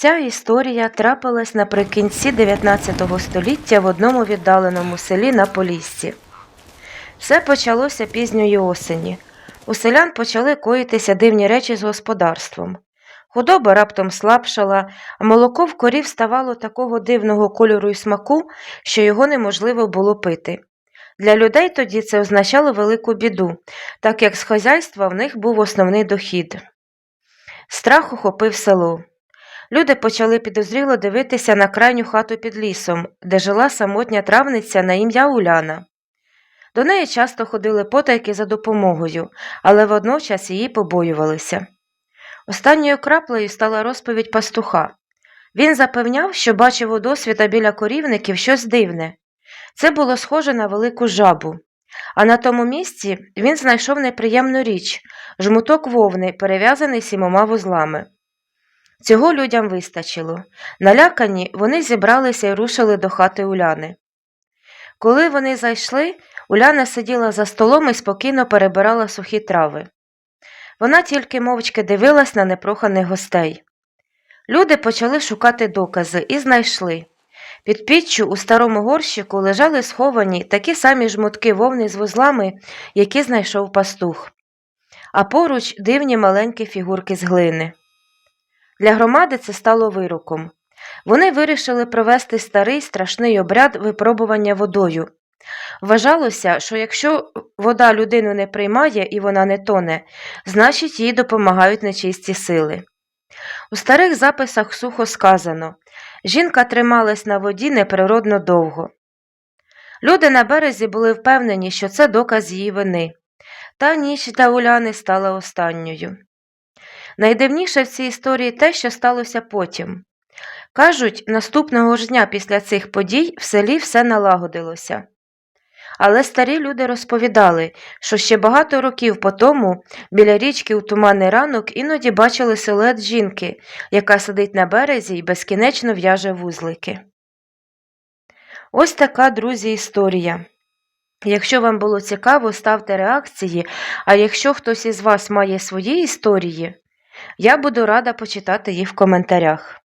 Ця історія трапилась наприкінці 19 століття в одному віддаленому селі на Поліссі. Все почалося пізньої осені. У селян почали коїтися дивні речі з господарством. Худоба раптом слабшала, а молоко в корів ставало такого дивного кольору і смаку, що його неможливо було пити. Для людей тоді це означало велику біду, так як з хазяйства в них був основний дохід. Страх охопив село. Люди почали підозріло дивитися на крайню хату під лісом, де жила самотня травниця на ім'я Уляна. До неї часто ходили потайки за допомогою, але водночас її побоювалися. Останньою краплею стала розповідь пастуха. Він запевняв, що бачив у досвіта біля корівників щось дивне. Це було схоже на велику жабу. А на тому місці він знайшов неприємну річ жмуток вовни, перев'язаний сімома вузлами. Цього людям вистачило. Налякані, вони зібралися і рушили до хати Уляни. Коли вони зайшли, Уляна сиділа за столом і спокійно перебирала сухі трави. Вона тільки мовчки дивилась на непроханих гостей. Люди почали шукати докази і знайшли. Під піччю у старому горщику лежали сховані такі самі жмутки вовни з вузлами, які знайшов пастух, а поруч дивні маленькі фігурки з глини. Для громади це стало вироком. Вони вирішили провести старий страшний обряд випробування водою. Вважалося, що якщо вода людину не приймає і вона не тоне, значить їй допомагають нечисті сили. У старих записах сухо сказано жінка трималась на воді неприродно довго. Люди на березі були впевнені, що це доказ її вини. Та ніч для Уляни стала останньою. Найдивніше в цій історії те, що сталося потім. Кажуть, наступного ж дня після цих подій в селі все налагодилося. Але старі люди розповідали, що ще багато років по тому біля річки у туманний ранок іноді бачили силует жінки, яка сидить на березі і безкінечно в'яже вузлики. Ось така, друзі, історія. Якщо вам було цікаво, ставте реакції, а якщо хтось із вас має свої історії, я буду рада почитати їх в коментарях.